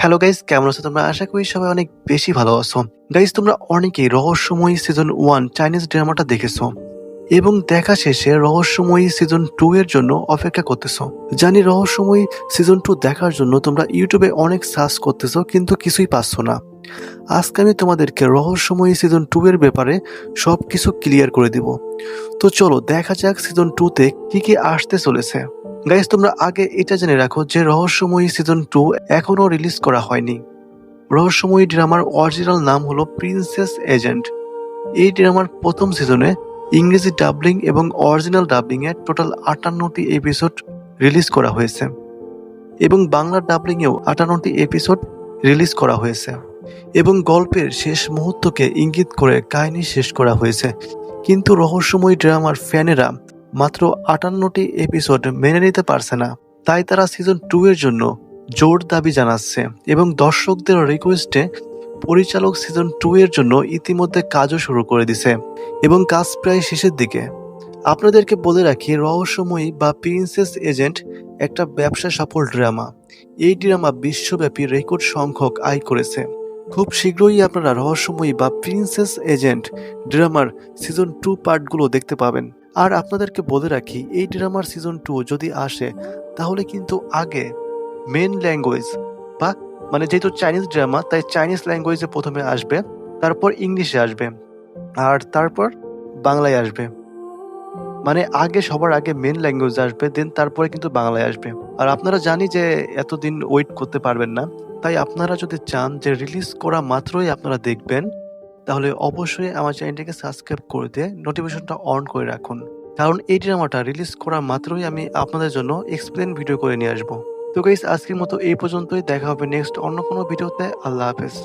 Hello guys কেমন আছো তোমরা? আশা করি সবাই অনেক বেশি ভালো আছো। গাইস তোমরা অনেকেই রহস্যময়ী সিজন ওয়ান চাইনিজ ড্রামাটা দেখেছ এবং দেখা শেষে রহস্যময়ী সিজন টু এর জন্য অপেক্ষা করতেছো। জানি রহস্যময়ী সিজন টু দেখার জন্য তোমরা ইউটিউবে অনেক সার্চ করতেছো, কিন্তু কিছুই পাচ্ছ না। আজকে আমি তোমাদেরকে রহস্যময়ী সিজন টু এর ব্যাপারে সব কিছু ক্লিয়ার করে দিব। তো চলো, দেখা যাক সিজন টু তে কি কি আসতে চলেছে। গাইস তোমরা আগে এটা জেনে রাখো যে রহস্যময়ী সিজন টু এখনও রিলিজ করা হয়নি। রহস্যময়ী ড্রামার অরিজিনাল নাম হলো প্রিন্সেস এজেন্ট এই ড্রামার প্রথম সিজনে ইংরেজি ডাবলিং এবং অরিজিনাল ডাবলিং এ টোটাল আটান্নটি এপিসোড রিলিজ করা হয়েছে। এবং বাংলা ডাবলিংয়েও আটান্নটি এপিসোড রিলিজ করা হয়েছে। এবং গল্পের শেষ মুহূর্তকে ইঙ্গিত করে কাহিনী শেষ করা হয়েছে। কিন্তু রহস্যময়ী ড্রামার ফ্যানেরা মাত্র আটান্নটি এপিসোড মেনে নিতে পারছে না। তাই তারা সিজন টু এর জন্য জোর দাবি জানাচ্ছে এবং দর্শকদের রিকোয়েস্টে পরিচালক সিজন টু এর জন্য ইতিমধ্যে কাজও শুরু করে দিছে এবং কাজ প্রায় শেষের দিকে। আপনাদেরকে বলে রাখি, রহস্যময়ী বা প্রিন্সেস এজেন্ট একটা ব্যবসা সফল ড্রামা এই ড্রামা বিশ্বব্যাপী রেকর্ড সংখ্যক আয় করেছে। খুব শীঘ্রই আপনারা রহস্যময়ী বা প্রিন্সেস এজেন্ট ড্রামার সিজন টু পার্টগুলো দেখতে পাবেন। আর আপনাদেরকে বলে রাখি, এই ড্রামার সিজন টু যদি আসে, তাহলে কিন্তু আগে মেন ল্যাঙ্গুয়েজ বা মানে যেহেতু চাইনিজ ড্রামা তাই চাইনিজ ল্যাঙ্গুয়েজে প্রথমে আসবে, তারপর ইংলিশে আসবে, আর তারপর বাংলায় আসবে। মানে আগে সবার আগে মেন ল্যাঙ্গুয়েজ আসবে দেন তারপরে কিন্তু বাংলায় আসবে। আর আপনারা জানি যে এতদিন ওয়েট করতে পারবেন না, তাই আপনারা যদি চান যে রিলিজ করা মাত্রই আপনারা দেখবেন তাহলে অবশ্যই আমার চ্যানেলটিকে সাবস্ক্রাইব করে দিয়ে নোটিফিকেশনটা অন করে রাখুন। কারণ এই ড্রামাটা রিলিজ করা মাত্রই আমি আপনাদের জন্য এক্সপ্লেন ভিডিও করে নিয়ে আসব। তো গাইস আজকের মতো এই পর্যন্তই। দেখা হবে নেক্সট অন্য কোনো ভিডিওতে আল্লাহ হাফেজ।